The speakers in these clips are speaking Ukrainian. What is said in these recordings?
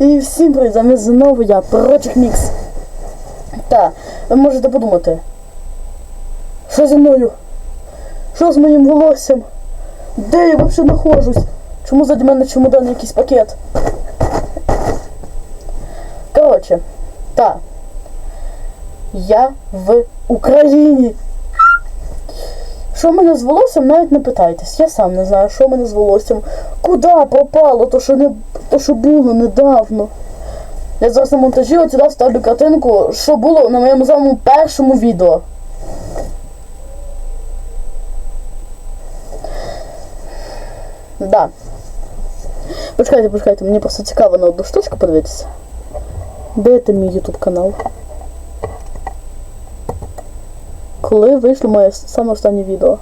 І всім привіт, вами знову я, Project Mix. Та, ви можете подумати. Що зі мною? Що з моїм волоссям? Де я взагалі знаходжусь? Чому заді мене чемодан якийсь пакет? Коротше, та. Я в Україні. Що в мене з волоссям, навіть не питайтесь. Я сам не знаю, що в мене з волоссям. Куди пропало, то що не то, що було недавно. Я зараз на монтажі от сюди вставлю картинку, що було на моєму самому першому відео. Да. Почекайте, почекайте, мені просто цікаво на одну штучку подивитися. Де це мій YouTube канал? Коли вийшло моє саме останнє відео?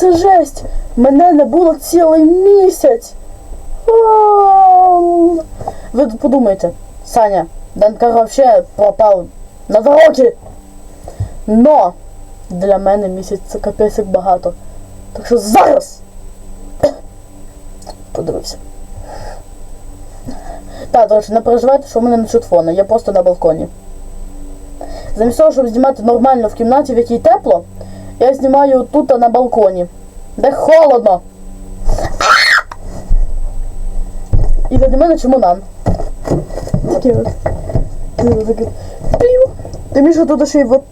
Це жесть! Мене не було цілий місяць! Ви подумайте, Саня, Данкар вообще пропав на роки. Но для мене місяць це капець як багато. Так що зараз подивився. Так, до речі, не переживайте, що в мене не чут фона, я просто на балконі. Замість того, щоб знімати нормально в кімнаті, в якій тепло, я знімаю тут на балконі, де холодно. І за мене чемодан. Таке от. Таке. Пів. Ти міша тут ще й вот.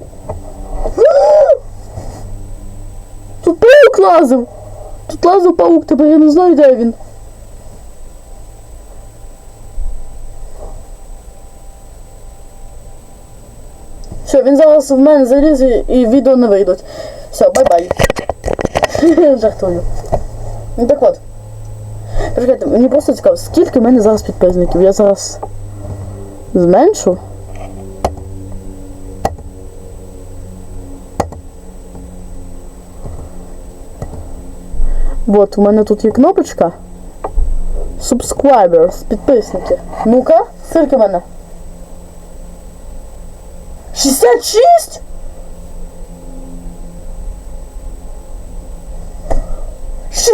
Тут паук лазив. Тут лазив паук, тепер я не знаю, де він. Все, він зараз в мене заліз і відео не вийдуть. Все, бай-бай. Жартую. Ну так от. Почекайте, мені просто цікаво, скільки в мене зараз підписників? Я зараз зменшу. Вот, у мене тут є кнопочка. Subscribers, підписники. Ну-ка, скільки в мене? 66?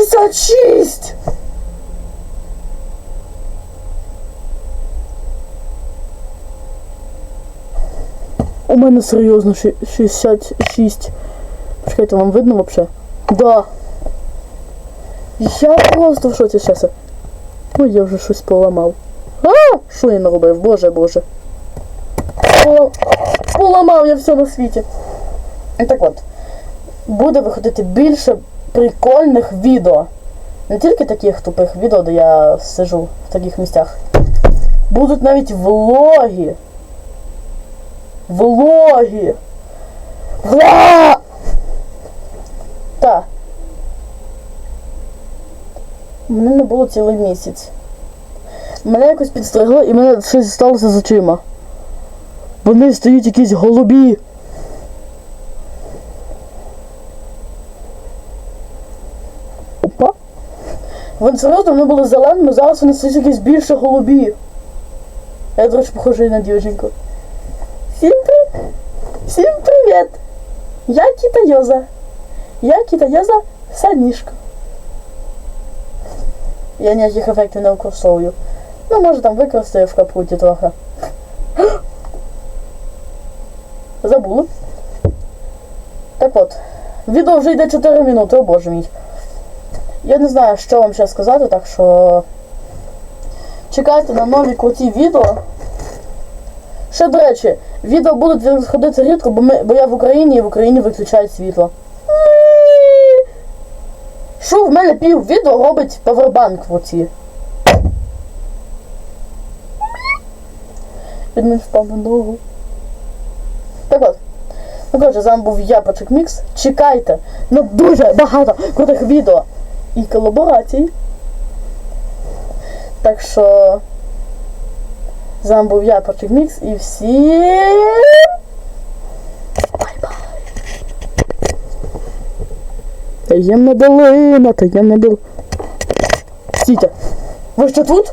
Шістдесят шість! У мене серйозно ши- 66. Почекайте, вам видно вообще? Да. Я просто в шоці зараз. Ой, я вже щось поламав. А! Що я наробив? Боже, боже. Пола- Поламав я все на світі. І так от. Буде виходити більше прикольних відео. Не тільки таких тупих відео, де я сижу в таких місцях. Будуть навіть влоги. Влоги. Вла! Так. Мене не було цілий місяць. Мене якось підстригли і мене щось сталося з очима. Вони стають якісь голубі. Опа. Вони серйозно вони були зеленими, зараз вони стають якісь більше голубі. Я, до речі, похожий на дівчинку. Всім привіт! Всім привіт! Я Кіта Йоза. Я Кіта Йоза Санішко. Я ніяких ефектів не використовую. Ну, може там використаю в капуті трохи. Забула. Так от. Відео вже йде 4 минути, о боже мій. Я не знаю, що вам ще сказати, так що. Чекайте на нові круті відео. Ще, до речі, відео будуть виходити рідко, бо, ми, бо я в Україні і в Україні виключають світло. Що в мене пів відео робить павербанк в оці? Він мені впав на ногу. Так от. Ну коротше, з вами був я, Пачек Мікс. Чекайте на дуже багато крутих відео і колаборацій. Так що. З вами був я, Пачек Мікс, і. Бай-бай! Таємна долина, таємна долина. Стійте! Ви що тут?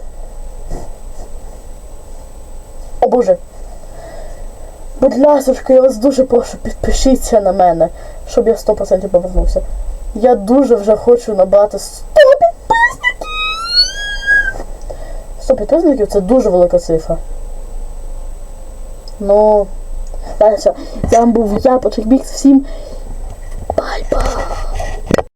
О боже. Будь ласочка, я вас дуже прошу, підпишіться на мене, щоб я 100% повернувся. Я дуже вже хочу набрати 100 підписників. 100 підписників це дуже велика цифра. Ну, далі. я був я, Патрик. Всім!